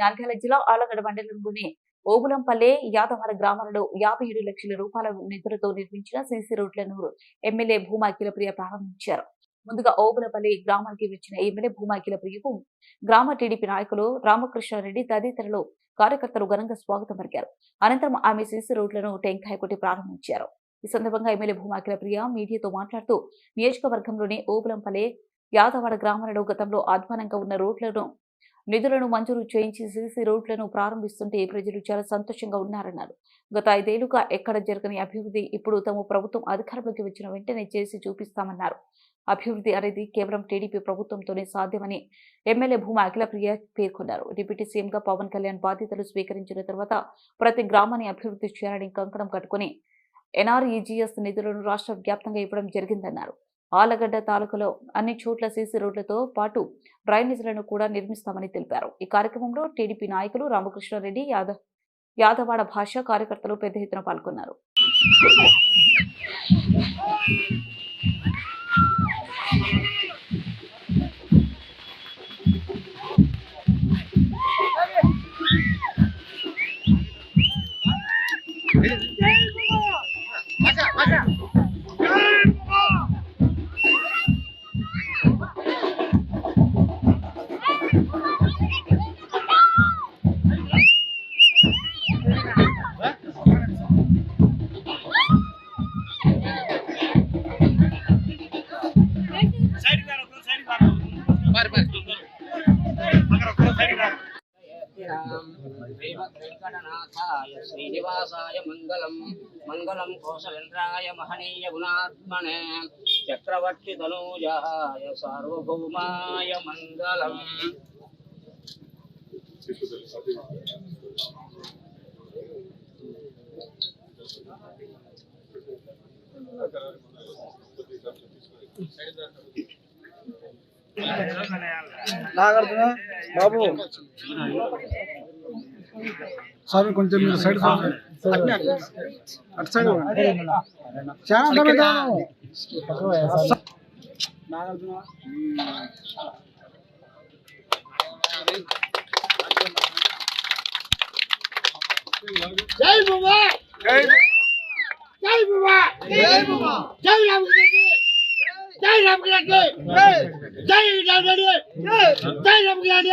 నంద్యాల జిల్లా ఆలగడ మండలంలోని ఓబులంపల్లె యాదవర గ్రామాలలో యాభై ఏడు లక్షల రూపాయల నిధులతో నిర్మించిన సీసీ రోడ్లను ఎమ్మెల్యే భూమా అఖిలప్రియ ప్రారంభించారు. ముందుగా ఓబులపల్లి గ్రామానికి వచ్చిన ఎమ్మెల్యే భూమా అఖిలప్రియకు గ్రామ టీడీపీ నాయకులు రామకృష్ణారెడ్డి తదితరులు కార్యకర్తలు ఘనంగా స్వాగతం పలికారు. అనంతరం ఆమె సీసీ రోడ్లను టెంకాయ కొట్టి ప్రారంభించారు. ఈ సందర్భంగా ఎమ్మెల్యే భూమా అఖిలప్రియ మీడియాతో మాట్లాడుతూ నియోజకవర్గంలోని ఓబులంపల్లె యాదవాడ గ్రామాలలో గతంలో అధ్వానంగా ఉన్న రోడ్లను నిధులను మంజూరు చేయించి సీసీ రోడ్లను ప్రారంభిస్తుంటే ప్రజలు చాలా సంతోషంగా ఉన్నారన్నారు. గత ఐదేళ్ళుగా ఎక్కడ జరగని అభివృద్ధి ఇప్పుడు తమ ప్రభుత్వం అధికారంలోకి వచ్చిన వెంటనే చేసి చూపిస్తామన్నారు. అభివృద్ధి అనేది కేవలం టీడీపీ ప్రభుత్వంతోనే సాధ్యమని ఎమ్మెల్యే భూమా అఖిలప్రియ పేర్కొన్నారు. డిప్యూటీ సీఎంగా పవన్ కళ్యాణ్ బాధ్యతలు స్వీకరించిన తర్వాత ప్రతి గ్రామాన్ని అభివృద్ధి చేయాలని కంకణం కట్టుకుని ఎన్ఆర్ఈజీఎస్ నిధులను రాష్ట్ర వ్యాప్తంగా ఇవ్వడం జరిగిందన్నారు. ఆలగడ్డ తాలూకాలో అన్ని చోట్ల సీసీ రోడ్లతో పాటు డ్రైనేజీలను కూడా నిర్మిస్తామని తెలిపారు. ఈ కార్యక్రమంలో టీడీపీ నాయకులు రామకృష్ణారెడ్డి యాదవ్ యాదవాడ భాష కార్యకర్తలు పెద్ద ఎత్తున పాల్గొన్నారు. శ్రీమద్వేంకటనాథాయ శ్రీనివాసాయ మంగళం మంగళం కోసలేంద్రాయ మహనీయ గుణాత్మనే చక్రవర్తి తనూజాయ సార్వభౌమాయ మంగళం నాగార్జున బాబు స్వామి కొంచెం మీరు సైడ్. అటు సైడ్. చాలా. నాగార్జున జై బాబా జై జై బాబా జై బాబా జై రామకృష్ణ జై రామకృష్ణ జై. రామకృష్ణ జై రామకృష్ణ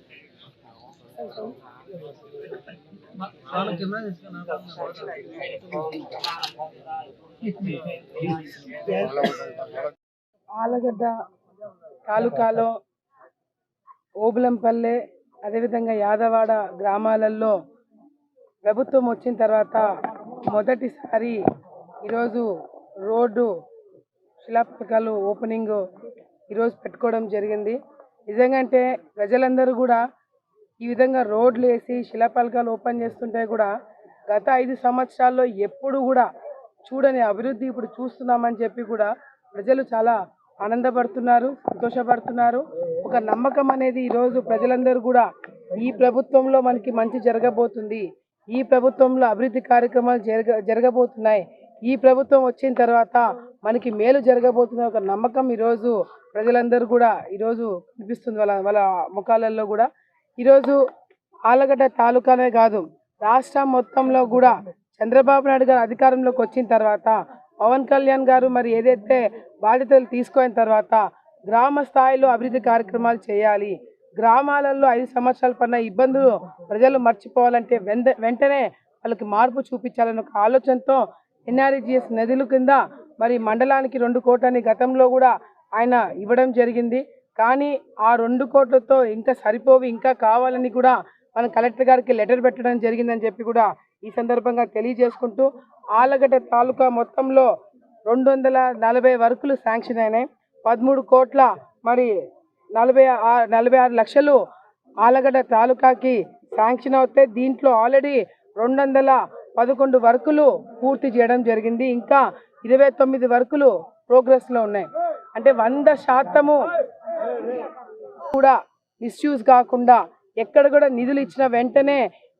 ఆలగడ్డ తాలూకాలో ఓబులంపల్లె అదేవిధంగా యాదవాడ గ్రామాలలో ప్రభుత్వం వచ్చిన తర్వాత మొదటిసారి ఈరోజు రోడ్డు శిలాపలకాలు ఓపెనింగ్ ఈరోజు పెట్టుకోవడం జరిగింది. నిజంగా అంటే ప్రజలందరూ కూడా ఈ విధంగా రోడ్లు వేసి శిలాపలకాలు ఓపెన్ చేస్తుంటే కూడా గత ఐదు సంవత్సరాల్లో ఎప్పుడు కూడా చూడని అభివృద్ధి ఇప్పుడు చూస్తున్నామని చెప్పి కూడా ప్రజలు చాలా ఆనందపడుతున్నారు సంతోషపడుతున్నారు. ఒక నమ్మకం అనేది ఈరోజు ప్రజలందరూ కూడా ఈ ప్రభుత్వంలో మనకి మంచి జరగబోతుంది. ఈ ప్రభుత్వంలో అభివృద్ధి కార్యక్రమాలు జరగ జరగబోతున్నాయి. ఈ ప్రభుత్వం వచ్చిన తర్వాత మనకి మేలు జరగబోతున్న ఒక నమ్మకం ఈరోజు ప్రజలందరూ కూడా ఈరోజు కనిపిస్తుంది వాళ్ళ వాళ్ళ ముఖాలలో కూడా ఈరోజు ఆలగడ్డ తాలూకానే కాదు రాష్ట్రం మొత్తంలో కూడా చంద్రబాబు నాయుడు గారు అధికారంలోకి వచ్చిన తర్వాత పవన్ కళ్యాణ్ గారు మరి ఏదైతే బాధ్యతలు తీసుకున్న తర్వాత గ్రామ స్థాయిలో అభివృద్ధి కార్యక్రమాలు చేయాలి. గ్రామాలలో ఐదు సంవత్సరాల పడిన ఇబ్బందులు ప్రజలు మర్చిపోవాలంటే వెంటనే వాళ్ళకి మార్పు చూపించాలని ఒక ఆలోచనతో ఎన్ఆర్జిఎస్ నదుల కింద మరి మండలానికి రెండు కోట్లని గతంలో కూడా ఆయన ఇవ్వడం జరిగింది. కానీ ఆ రెండు కోట్లతో ఇంకా సరిపోవి ఇంకా కావాలని కూడా మన కలెక్టర్ గారికి లెటర్ పెట్టడం జరిగిందని చెప్పి కూడా ఈ సందర్భంగా తెలియజేసుకుంటూ ఆలగడ్డ తాలూకా మొత్తంలో రెండు వందల నలభై వర్కులు శాంక్షన్ అయినాయి. పదమూడు కోట్ల మరి నలభై నలభై ఆరు లక్షలు ఆలగడ్డ తాలూకాకి శాంక్షన్ అవుతే దీంట్లో ఆల్రెడీ రెండు వందల పదకొండు వర్కులు పూర్తి చేయడం జరిగింది. ఇంకా ఇరవై తొమ్మిది వర్కులు ప్రోగ్రెస్లో ఉన్నాయి. అంటే వంద శాతము కూడా మిస్యూజ్ కాకుండా ఎక్కడ కూడా నిధులు ఇచ్చిన వెంటనే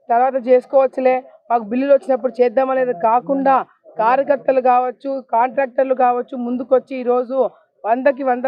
తర్వాత చేసుకోవచ్చులే. మాకు బిల్లులు వచ్చినప్పుడు చేద్దామనేది కాకుండా కార్యకర్తలు కావచ్చు కాంట్రాక్టర్లు కావచ్చు ముందుకొచ్చి ఈరోజు వందకి వంద